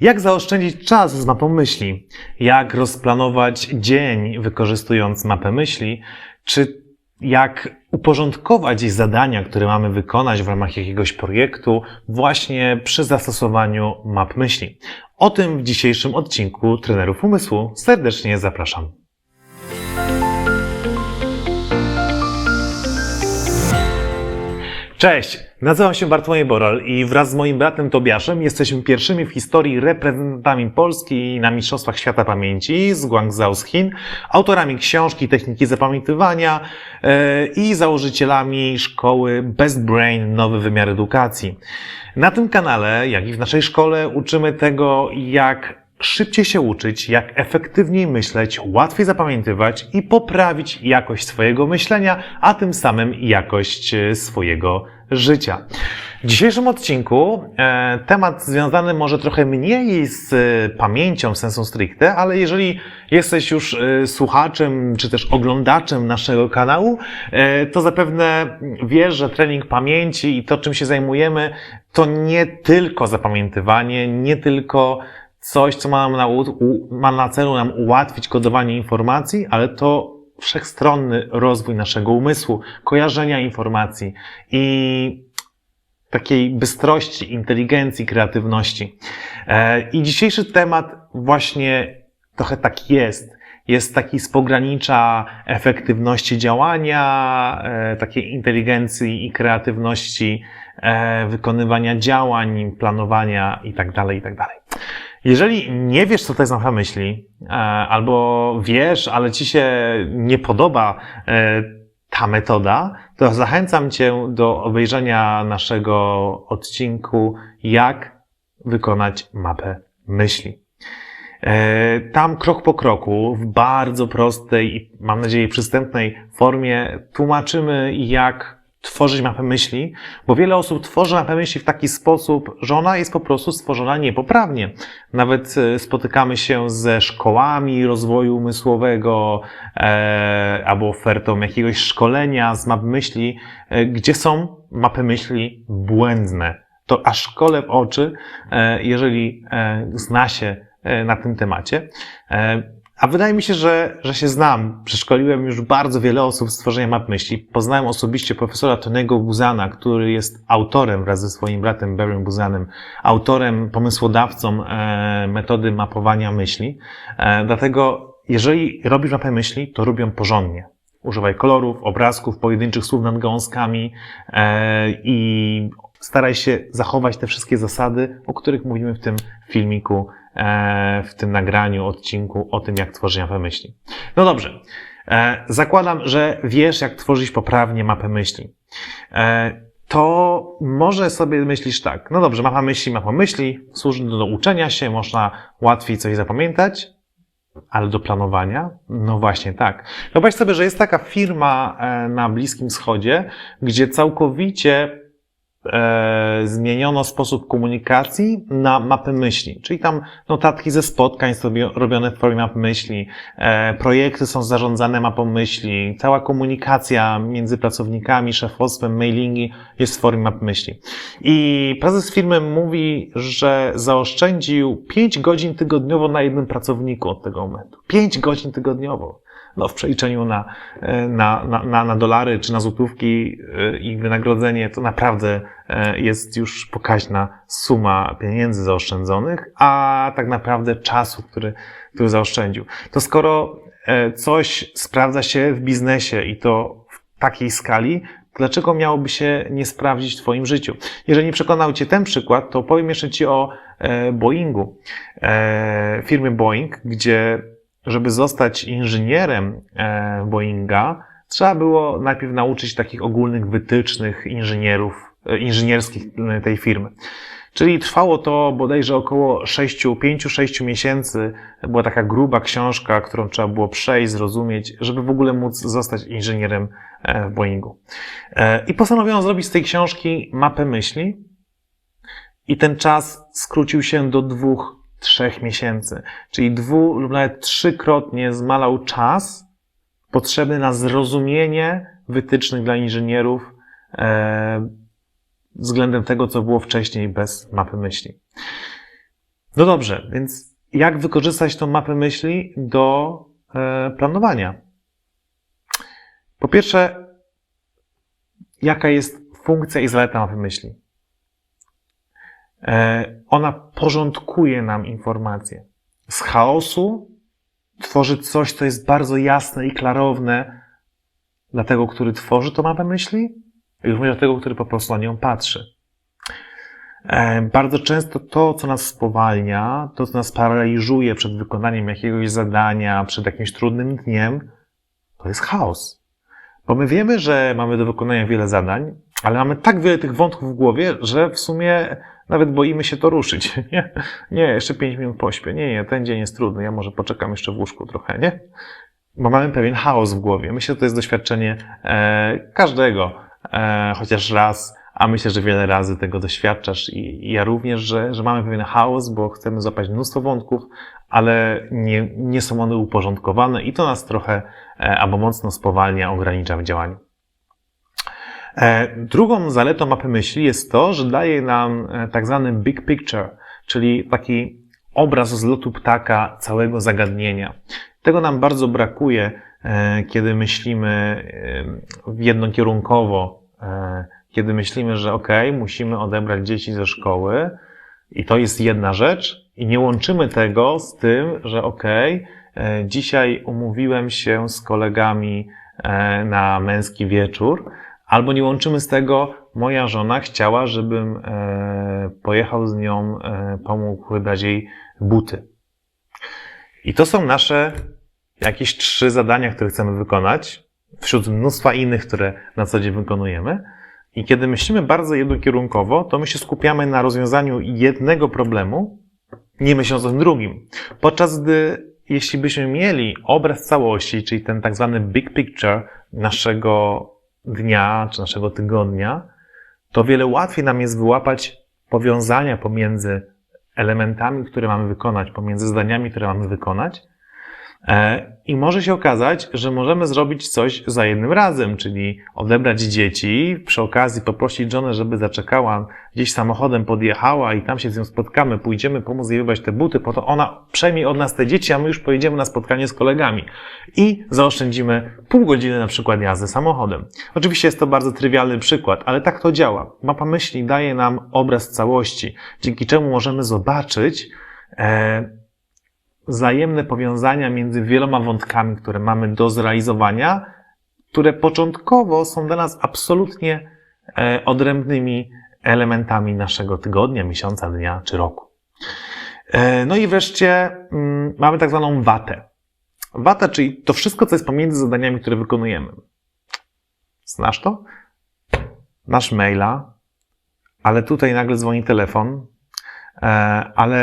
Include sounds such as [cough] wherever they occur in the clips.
Jak zaoszczędzić czas z mapą myśli? Jak rozplanować dzień wykorzystując mapę myśli? Czy jak uporządkować zadania, które mamy wykonać w ramach jakiegoś projektu właśnie przy zastosowaniu map myśli? O tym w dzisiejszym odcinku Trenerów Umysłu serdecznie zapraszam. Cześć, nazywam się Bartłomiej Boral i wraz z moim bratem Tobiaszem jesteśmy pierwszymi w historii reprezentantami Polski na Mistrzostwach Świata Pamięci z Guangzhou z Chin, autorami książki Techniki Zapamiętywania yy, i założycielami szkoły Best Brain Nowy Wymiar Edukacji. Na tym kanale, jak i w naszej szkole uczymy tego, jak szybciej się uczyć, jak efektywniej myśleć, łatwiej zapamiętywać i poprawić jakość swojego myślenia, a tym samym jakość e, swojego życia. W dzisiejszym odcinku e, temat związany może trochę mniej z e, pamięcią sensu stricte, ale jeżeli jesteś już e, słuchaczem czy też oglądaczem naszego kanału, e, to zapewne wiesz, że trening pamięci i to, czym się zajmujemy, to nie tylko zapamiętywanie, nie tylko coś, co ma, na, u, ma na celu nam ułatwić kodowanie informacji, ale to wszechstronny rozwój naszego umysłu, kojarzenia informacji i takiej bystrości, inteligencji, kreatywności. E, I dzisiejszy temat właśnie trochę tak jest. Jest taki z pogranicza efektywności działania, e, takiej inteligencji i kreatywności e, wykonywania działań, planowania itd., itd. Jeżeli nie wiesz, co mapa myśli, e, albo wiesz, ale ci się nie podoba e, ta metoda, to zachęcam cię do obejrzenia naszego odcinku, jak wykonać mapę myśli. E, Tam krok po kroku, w bardzo prostej i mam nadzieję przystępnej formie tłumaczymy, jak tworzyć mapę myśli, bo wiele osób tworzy mapę myśli w taki sposób, że ona jest po prostu stworzona niepoprawnie. Nawet e, spotykamy się ze szkołami rozwoju umysłowego e, albo ofertą jakiegoś szkolenia z map myśli, e, gdzie są mapy myśli błędne. To aż szkole w oczy, e, jeżeli e, zna się e, na tym temacie. A wydaje mi się, że, że się znam. Przeszkoliłem już bardzo wiele osób z tworzenia map myśli. Poznałem osobiście profesora Tonego Buzana, który jest autorem wraz ze swoim bratem Barrym Buzanem, autorem, pomysłodawcą e, metody mapowania myśli. E, dlatego, jeżeli robisz mapę myśli, to robią porządnie. Używaj kolorów, obrazków, pojedynczych słów nad gąskami e, i staraj się zachować te wszystkie zasady, o których mówimy w tym filmiku w tym nagraniu, odcinku o tym, jak tworzyć mapę myśli. No dobrze. E, Zakładam, że wiesz, jak tworzyć poprawnie mapę myśli. E, To może sobie myślisz tak. No dobrze, mapa myśli, mapa myśli, służy do, uczenia się, można łatwiej coś zapamiętać, ale do planowania? No właśnie tak. Wyobraź sobie, że jest taka firma e, na Bliskim Wschodzie, gdzie całkowicie e, zmieniono sposób komunikacji na mapy myśli. Czyli tam notatki ze spotkań są robione w formie map myśli, e, projekty są zarządzane mapą myśli, cała komunikacja między pracownikami, szefostwem, mailingi jest w formie map myśli. I prezes firmy mówi, że zaoszczędził 5 godzin tygodniowo na jednym pracowniku od tego momentu. 5 godzin tygodniowo no, w przeliczeniu na, na, na, na, na dolary czy na złotówki i wynagrodzenie, to naprawdę jest już pokaźna suma pieniędzy zaoszczędzonych, a tak naprawdę czasu, który, który zaoszczędził. To skoro coś sprawdza się w biznesie i to w takiej skali, dlaczego miałoby się nie sprawdzić w Twoim życiu? Jeżeli nie przekonał Cię ten przykład, to powiem jeszcze Ci o Boeingu, firmy Boeing, gdzie żeby zostać inżynierem e, Boeinga, trzeba było najpierw nauczyć takich ogólnych wytycznych inżynierów, e, inżynierskich tej firmy. Czyli trwało to bodajże około 6, 5-6 miesięcy. Była taka gruba książka, którą trzeba było przejść, zrozumieć, żeby w ogóle móc zostać inżynierem w Boeingu. I postanowiono zrobić z tej książki mapę myśli. I ten czas skrócił się do dwóch trzech miesięcy, czyli dwu lub nawet trzykrotnie zmalał czas potrzebny na zrozumienie wytycznych dla inżynierów e, względem tego, co było wcześniej bez mapy myśli. No dobrze, więc jak wykorzystać tą mapę myśli do e, planowania? Po pierwsze, jaka jest funkcja i zaleta mapy myśli? E, ona porządkuje nam informacje. Z chaosu tworzy coś, co jest bardzo jasne i klarowne dla tego, który tworzy tą mapę myśli i również dla tego, który po prostu na nią patrzy. E, Bardzo często to, co nas spowalnia, to, co nas paraliżuje przed wykonaniem jakiegoś zadania, przed jakimś trudnym dniem, to jest chaos. Bo my wiemy, że mamy do wykonania wiele zadań, ale mamy tak wiele tych wątków w głowie, że w sumie nawet boimy się to ruszyć. [laughs] Nie, nie jeszcze pięć minut pośpię. Nie, nie, ten dzień jest trudny, ja może poczekam jeszcze w łóżku trochę, nie? Bo mamy pewien chaos w głowie. Myślę, że to jest doświadczenie e, każdego, e, chociaż raz, a myślę, że wiele razy tego doświadczasz i, i ja również, że, że mamy pewien chaos, bo chcemy złapać mnóstwo wątków, ale nie, nie są one uporządkowane i to nas trochę e, albo mocno spowalnia, ogranicza w działaniu. E, Drugą zaletą mapy myśli jest to, że daje nam e, tak zwany big picture, czyli taki obraz z lotu ptaka całego zagadnienia. Tego nam bardzo brakuje, e, kiedy myślimy jednokierunkowo, kiedy myślimy, że ok, musimy odebrać dzieci ze szkoły i to jest jedna rzecz i nie łączymy tego z tym, że ok, dzisiaj umówiłem się z kolegami na męski wieczór, Albo nie łączymy z tego, moja żona chciała, żebym e, pojechał z nią, e, pomógł wybrać jej buty. I to są nasze jakieś trzy zadania, które chcemy wykonać, wśród mnóstwa innych, które na co dzień wykonujemy. I kiedy myślimy bardzo jednokierunkowo, to my się skupiamy na rozwiązaniu jednego problemu, nie myśląc o drugim. Podczas gdy, jeśli byśmy mieli obraz całości, czyli ten tak zwany big picture naszego dnia czy naszego tygodnia, to wiele łatwiej nam jest wyłapać powiązania pomiędzy elementami, które mamy wykonać, pomiędzy zadaniami, które mamy wykonać. E, I może się okazać, że możemy zrobić coś za jednym razem, czyli odebrać dzieci, przy okazji poprosić żonę, żeby zaczekała, gdzieś samochodem podjechała i tam się z nią spotkamy, pójdziemy pomóc jej wybrać te buty, po to ona przejmie od nas te dzieci, a my już pojedziemy na spotkanie z kolegami. I zaoszczędzimy pół godziny na przykład jazdy samochodem. Oczywiście jest to bardzo trywialny przykład, ale tak to działa. Mapa myśli daje nam obraz całości, dzięki czemu możemy zobaczyć, e, wzajemne powiązania między wieloma wątkami, które mamy do zrealizowania, które początkowo są dla nas absolutnie e, odrębnymi elementami naszego tygodnia, miesiąca, dnia czy roku. E, No i wreszcie mm, mamy tak zwaną watę. Wata, czyli to wszystko, co jest pomiędzy zadaniami, które wykonujemy. Znasz to? Masz maila, ale tutaj nagle dzwoni telefon, ale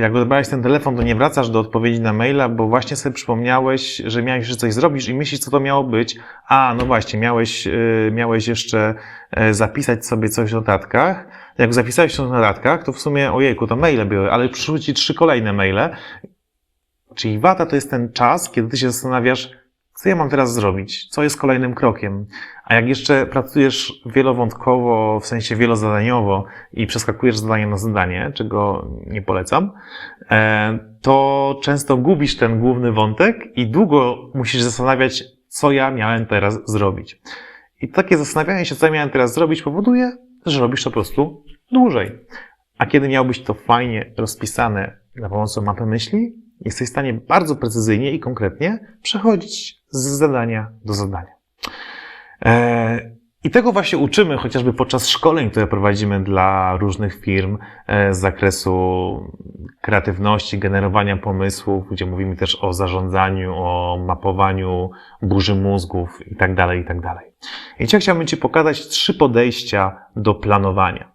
jak odebrałeś ten telefon, to nie wracasz do odpowiedzi na maila, bo właśnie sobie przypomniałeś, że miałeś jeszcze coś zrobić i myślisz, co to miało być. A, no właśnie, miałeś, y, miałeś jeszcze e, zapisać sobie coś w notatkach. Jak zapisałeś to w notatkach, to w sumie, ojejku, to maile były, ale przyszły ci trzy kolejne maile. Czyli wata to jest ten czas, kiedy ty się zastanawiasz, co ja mam teraz zrobić? Co jest kolejnym krokiem? A jak jeszcze pracujesz wielowątkowo, w sensie wielozadaniowo i przeskakujesz z zadania na zadanie, czego nie polecam, e, to często gubisz ten główny wątek i długo musisz zastanawiać, co ja miałem teraz zrobić. I takie zastanawianie się, co ja miałem teraz zrobić, powoduje, że robisz to po prostu dłużej. A kiedy miałbyś to fajnie rozpisane za pomocą mapy myśli, jesteś w stanie bardzo precyzyjnie i konkretnie przechodzić z zadania do zadania. E, I tego właśnie uczymy chociażby podczas szkoleń, które prowadzimy dla różnych firm e, z zakresu kreatywności, generowania pomysłów, gdzie mówimy też o zarządzaniu, o mapowaniu burzy mózgów itd., itd. I dzisiaj chciałbym Ci pokazać trzy podejścia do planowania.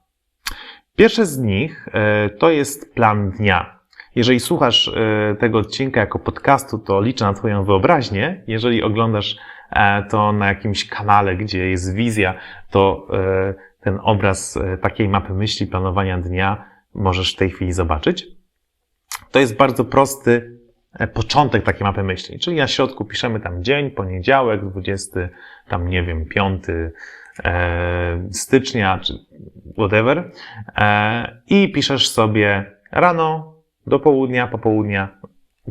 Pierwsze z nich e, to jest plan dnia. Jeżeli słuchasz e, tego odcinka jako podcastu, to liczę na Twoją wyobraźnię. Jeżeli oglądasz e, to na jakimś kanale, gdzie jest wizja, to e, ten obraz takiej mapy myśli, planowania dnia możesz w tej chwili zobaczyć. To jest bardzo prosty początek takiej mapy myśli, czyli na środku piszemy tam dzień, poniedziałek, 20, tam nie wiem, 5 stycznia, czy whatever, i piszesz sobie rano, do południa, popołudnia,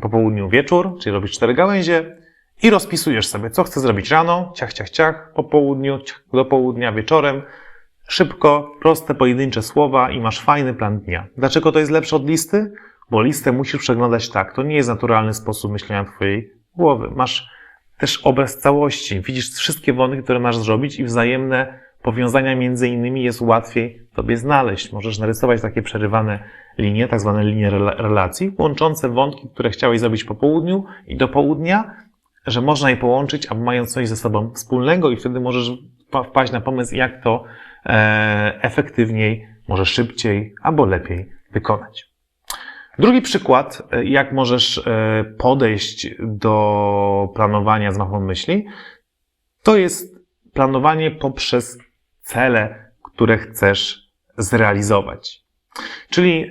po południu wieczór, czyli robisz cztery gałęzie i rozpisujesz sobie, co chcesz zrobić rano, ciach, ciach, ciach, po południu, ciach, do południa, wieczorem. Szybko, proste, pojedyncze słowa i masz fajny plan dnia. Dlaczego to jest lepsze od listy? Bo listę musisz przeglądać tak. To nie jest naturalny sposób myślenia twojej głowy. Masz też obraz całości. Widzisz wszystkie wątki, które masz zrobić i wzajemne powiązania między innymi jest łatwiej tobie znaleźć. Możesz narysować takie przerywane linie, tak zwane linie rela- relacji, łączące wątki, które chciałeś zrobić po południu i do południa, że można je połączyć, a mają coś ze sobą wspólnego i wtedy możesz wpa- wpaść na pomysł, jak to e, efektywniej, może szybciej albo lepiej wykonać. Drugi przykład, e, jak możesz e, podejść do planowania z mapą myśli, to jest planowanie poprzez cele, które chcesz zrealizować. Czyli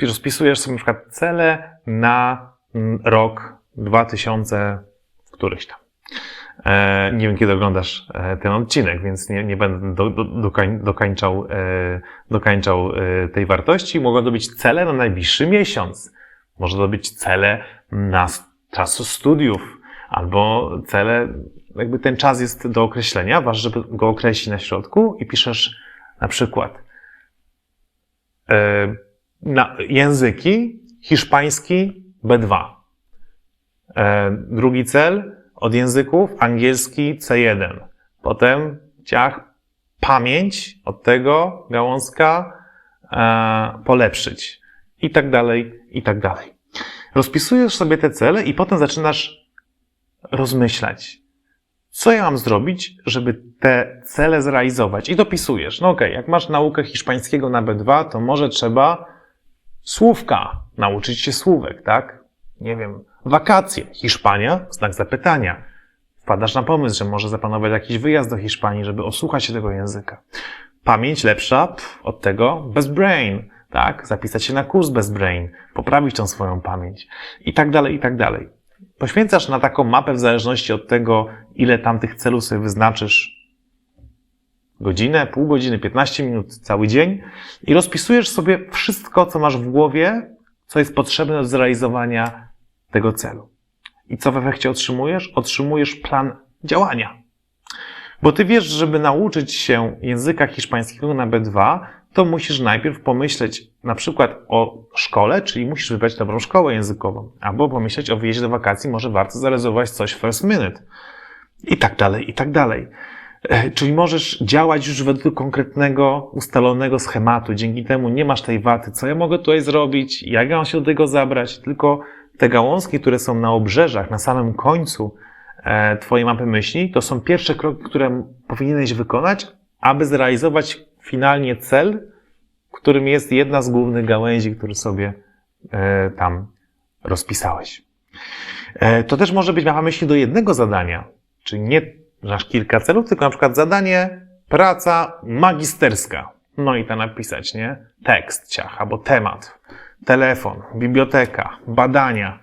e, rozpisujesz sobie na przykład cele na mm, rok 2000, któryś tam. E, Nie wiem, kiedy oglądasz e, ten odcinek, więc nie, nie będę do, do, dokań, dokańczał, e, dokańczał tej wartości. Mogą to być cele na najbliższy miesiąc. Może to być cele na s- czasu studiów, albo cele, jakby ten czas jest do określenia, ważne, żeby go określić na środku i piszesz na przykład e, na języki hiszpański B2. E, Drugi cel od języków angielski C1. Potem ciach pamięć od tego gałązka e, polepszyć. I tak dalej, i tak dalej. Rozpisujesz sobie te cele i potem zaczynasz rozmyślać, co ja mam zrobić, żeby te cele zrealizować. I dopisujesz. No okej, jak masz naukę hiszpańskiego na B2, to może trzeba słówka, nauczyć się słówek, tak? Nie wiem, wakacje, Hiszpania, znak zapytania. Wpadasz na pomysł, że może zaplanować jakiś wyjazd do Hiszpanii, żeby osłuchać się tego języka. Pamięć lepsza od tego bez brain, tak? Zapisać się na kurs bez brain, poprawić tą swoją pamięć i tak dalej, i tak dalej. Poświęcasz na taką mapę w zależności od tego, ile tam tych celów sobie wyznaczysz godzinę, pół godziny, 15 minut, cały dzień i rozpisujesz sobie wszystko, co masz w głowie, co jest potrzebne do zrealizowania tego celu. I co w efekcie otrzymujesz? Otrzymujesz plan działania. Bo ty wiesz, żeby nauczyć się języka hiszpańskiego na B2, to musisz najpierw pomyśleć na przykład o szkole, czyli musisz wybrać dobrą szkołę językową, albo pomyśleć o wyjeździe do wakacji, może warto zarezerwować coś first minute. I tak dalej, i tak dalej. E, Czyli możesz działać już według konkretnego, ustalonego schematu. Dzięki temu nie masz tej waty, co ja mogę tutaj zrobić, jak ja mam się do tego zabrać, tylko te gałązki, które są na obrzeżach, na samym końcu e, Twojej mapy myśli, to są pierwsze kroki, które powinieneś wykonać, aby zrealizować finalnie cel, którym jest jedna z głównych gałęzi, który sobie e, tam rozpisałeś. E, To też może być mapa myśli do jednego zadania, czyli nie masz kilka celów, tylko na przykład zadanie praca magisterska. No i tam napisać, nie? Tekst, ciach, albo temat, telefon, biblioteka, badania.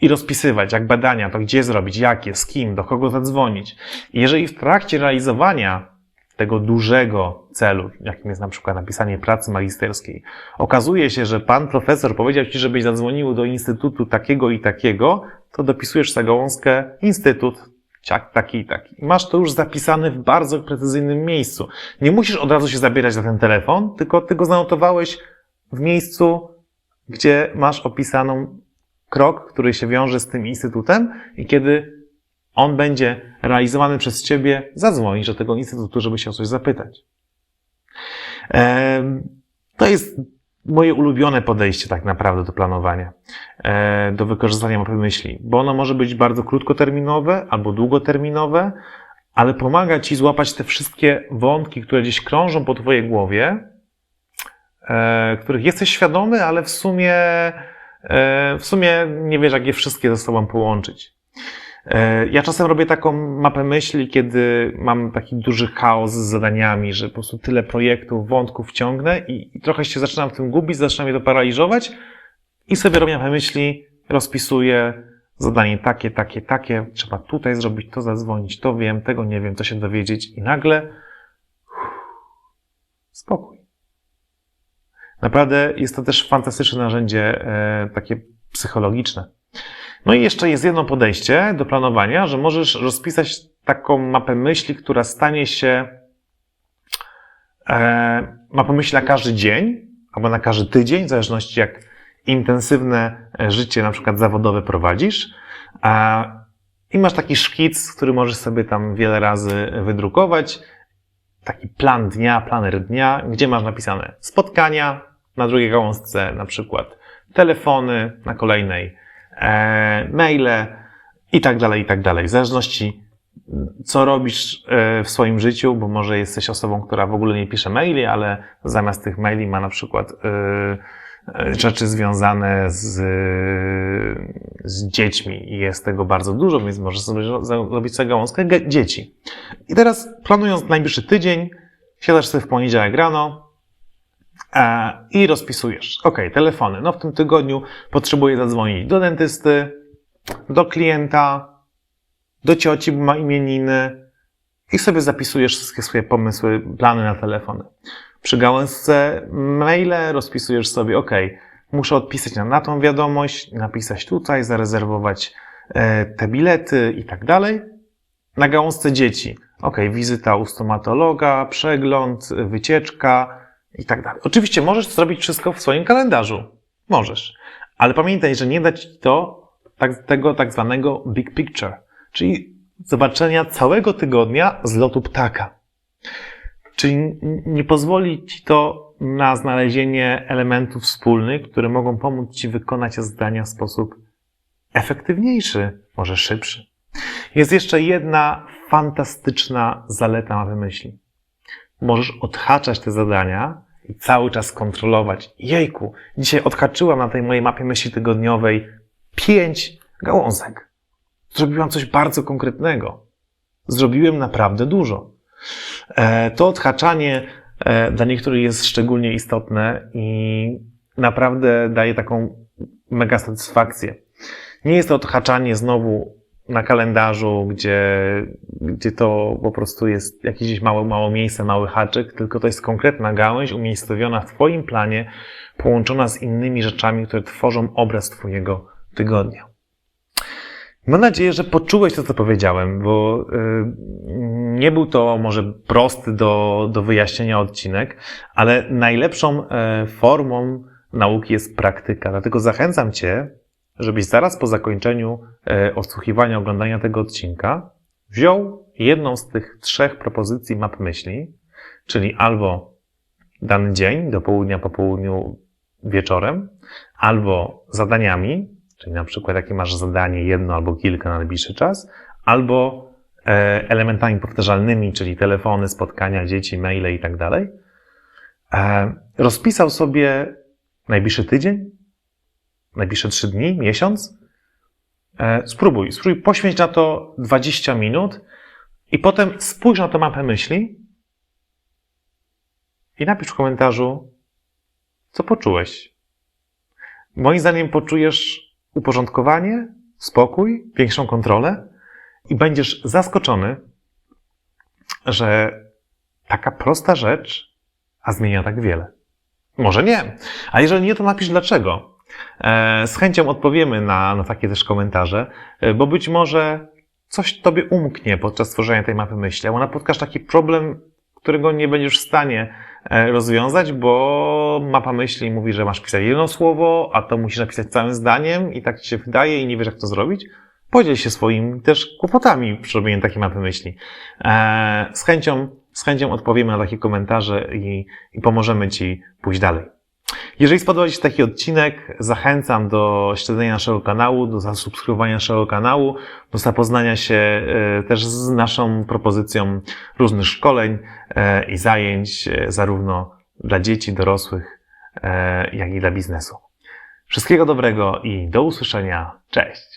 I rozpisywać, jak badania, to gdzie zrobić, jakie, z kim, do kogo zadzwonić. Jeżeli w trakcie realizowania tego dużego celu, jakim jest na przykład napisanie pracy magisterskiej, okazuje się, że pan profesor powiedział ci, żebyś zadzwonił do instytutu takiego i takiego, to dopisujesz za gałązkę instytut ciak, taki i taki. Masz to już zapisane w bardzo precyzyjnym miejscu. Nie musisz od razu się zabierać za ten telefon, tylko ty go zanotowałeś w miejscu, gdzie masz opisaną krok, który się wiąże z tym instytutem i kiedy on będzie realizowany przez ciebie, zadzwonisz do tego instytutu, żeby się o coś zapytać. To jest moje ulubione podejście tak naprawdę do planowania, e, do wykorzystania mapy myśli, bo ono może być bardzo krótkoterminowe albo długoterminowe, ale pomaga ci złapać te wszystkie wątki, które gdzieś krążą po twojej głowie, e, których jesteś świadomy, ale w sumie, e, w sumie nie wiesz, jak je wszystkie ze sobą połączyć. E, Ja czasem robię taką mapę myśli, kiedy mam taki duży chaos z zadaniami, że po prostu tyle projektów, wątków ciągnę i, trochę się zaczynam w tym gubić, zaczyna mnie to paraliżować i sobie robię mapę myśli, rozpisuję zadanie takie, takie, takie, trzeba tutaj zrobić, to zadzwonić, to wiem, tego nie wiem, to się dowiedzieć i nagle spokój. Naprawdę jest to też fantastyczne narzędzie e, takie psychologiczne. No i jeszcze jest jedno podejście do planowania, że możesz rozpisać taką mapę myśli, która stanie się e, mapą myśli na każdy dzień albo na każdy tydzień, w zależności jak intensywne e, życie na przykład zawodowe prowadzisz. A, I masz taki szkic, który możesz sobie tam wiele razy wydrukować. Taki plan dnia, planer dnia, gdzie masz napisane spotkania, na drugiej gałązce na przykład telefony, na kolejnej e, maile i tak dalej, i tak dalej. W zależności co robisz e, w swoim życiu, bo może jesteś osobą, która w ogóle nie pisze maili, ale zamiast tych maili ma na przykład e, e, rzeczy związane z, z dziećmi i jest tego bardzo dużo, więc możesz sobie zrobić sobie gałązkę dzieci. I teraz planując najbliższy tydzień, siadasz sobie w poniedziałek rano e, i rozpisujesz. Ok, telefony. No w tym tygodniu potrzebuję zadzwonić do dentysty, do klienta, do cioci, bo ma imieniny i sobie zapisujesz wszystkie swoje pomysły, plany na telefony. Przy gałązce maile rozpisujesz sobie, ok, muszę odpisać na, na tą wiadomość, napisać tutaj, zarezerwować e, te bilety i tak dalej. Na gałązce dzieci, ok, wizyta u stomatologa, przegląd, wycieczka i tak dalej. Oczywiście możesz zrobić wszystko w swoim kalendarzu. Możesz. Ale pamiętaj, że nie da ci to tak, tego tak zwanego big picture czyli zobaczenia całego tygodnia z lotu ptaka. Czyli nie pozwoli ci to na znalezienie elementów wspólnych, które mogą pomóc ci wykonać zadania w sposób efektywniejszy, może szybszy. Jest jeszcze jedna fantastyczna zaleta mapy myśli. Możesz odhaczać te zadania i cały czas kontrolować. Jejku, dzisiaj odhaczyłam na tej mojej mapie myśli tygodniowej pięć gałązek. Zrobiłam coś bardzo konkretnego. Zrobiłem naprawdę dużo. E, to odhaczanie e, dla niektórych jest szczególnie istotne i naprawdę daje taką mega satysfakcję. Nie jest to odhaczanie znowu na kalendarzu, gdzie, gdzie to po prostu jest jakieś mało, mało miejsce, mały haczyk, tylko to jest konkretna gałęź umiejscowiona w Twoim planie, połączona z innymi rzeczami, które tworzą obraz Twojego tygodnia. Mam nadzieję, że poczułeś to, co powiedziałem, bo y, nie był to może prosty do, do wyjaśnienia odcinek, ale najlepszą e, formą nauki jest praktyka. Dlatego zachęcam Cię, żebyś zaraz po zakończeniu e, odsłuchiwania, oglądania tego odcinka wziął jedną z tych trzech propozycji map myśli, czyli albo dany dzień, do południa, po południu, wieczorem, albo zadaniami, czyli na przykład jakie masz zadanie, jedno albo kilka na najbliższy czas, albo e, elementami powtarzalnymi, czyli telefony, spotkania, dzieci, maile i tak dalej. E, rozpisał sobie najbliższy tydzień, najbliższe trzy dni, miesiąc. E, spróbuj, spróbuj poświęć na to 20 minut i potem spójrz na tę mapę myśli i napisz w komentarzu, co poczułeś. Moim zdaniem poczujesz uporządkowanie, spokój, większą kontrolę i będziesz zaskoczony, że taka prosta rzecz, a zmienia tak wiele. Może nie, a jeżeli nie, to napisz dlaczego. E, z chęcią odpowiemy na, na takie też komentarze, e, bo być może coś Tobie umknie podczas tworzenia tej mapy myśli, albo napotkasz taki problem, którego nie będziesz w stanie e, rozwiązać, bo mapa myśli mówi, że masz pisać jedno słowo, a to musisz napisać całym zdaniem i tak ci się wydaje i nie wiesz, jak to zrobić. Podziel się swoimi też kłopotami przy robieniu takiej mapy myśli. Z chęcią, z chęcią odpowiemy na takie komentarze i, i pomożemy Ci pójść dalej. Jeżeli spodobał Ci się taki odcinek, zachęcam do śledzenia naszego kanału, do zasubskrybowania naszego kanału, do zapoznania się e, też z naszą propozycją różnych szkoleń e, i zajęć, e, zarówno dla dzieci, dorosłych, jak i dla biznesu. Wszystkiego dobrego i do usłyszenia. Cześć!